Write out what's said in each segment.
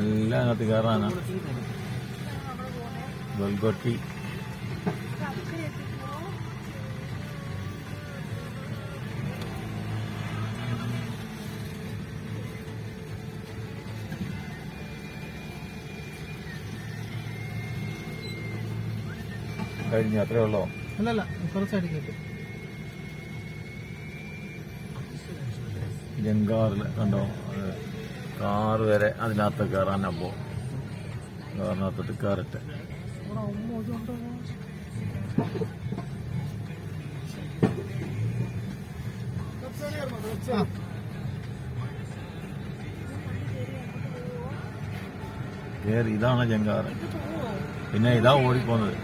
എല്ലാം അകത്ത് കയറാനാ. ഗൊൽഗൊട്ടി കഴിഞ്ഞു അത്രേ ഉള്ളോ? അല്ലല്ല കുറച്ചായിട്ട് കേട്ടു. ജങ്കാറിൽ കണ്ടോ? അത് കാറ് വരെ അതിനകത്ത് കയറാനപ്പോ കാറിനകത്തോട്ട് കയറട്ടെ. കയറി ഇതാണ് ജങ്കാറ്. പിന്നെ ഇതാ ഓടിപ്പോന്നത്.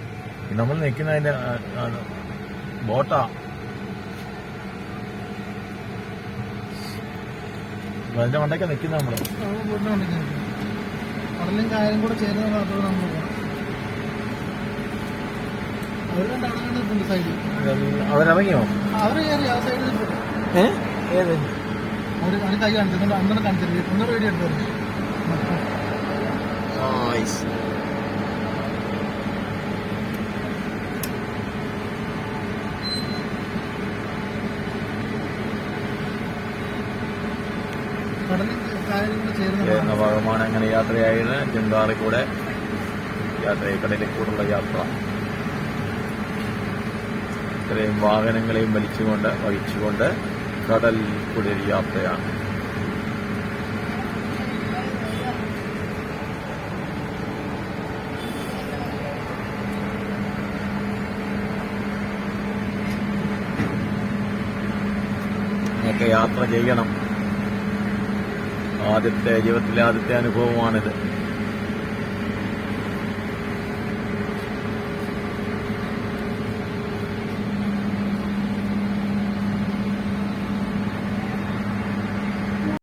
നമ്മൾ നിൽക്കുന്നതിന്റെ ബോട്ടാ. അതിന്റെ മണ്ടയ്ക്ക് നിൽക്കുന്ന നമ്മൾ. കടലും കായലും കൂടെ ചേരുന്ന ഭാഗത്തോട് നമ്മൾ പോകണം അവർ രണ്ടാളുകൾ നിൽപ്പുണ്ട് സൈഡിൽ അവരിറങ്ങിയോ? അവർ കയറി ആ സൈഡിൽ ഏത്? അവർ അത് കൈ കാണിച്ചിട്ടുണ്ട് അന്നേരം കാണിച്ചിട്ട് ഒന്ന് റെഡി എടുത്തു കടലും കായലും കൂടെ ചേരുന്ന ചേർന്ന ഭാഗമാണ് അങ്ങനെ യാത്രയായത്. ജങ്കാറിൽ കൂടെ യാത്ര കടലിൽ കൂടുള്ള യാത്ര. ഇത്രയും വാഹനങ്ങളെയും വലിച്ചുകൊണ്ട് വഹിച്ചുകൊണ്ട് കടൽ കൂടെ ഒരു യാത്രയാണ്. യാത്ര ചെയ്യണം. ആദ്യത്തെ ജീവിതത്തിലെ ആദ്യത്തെ അനുഭവമാണിത്.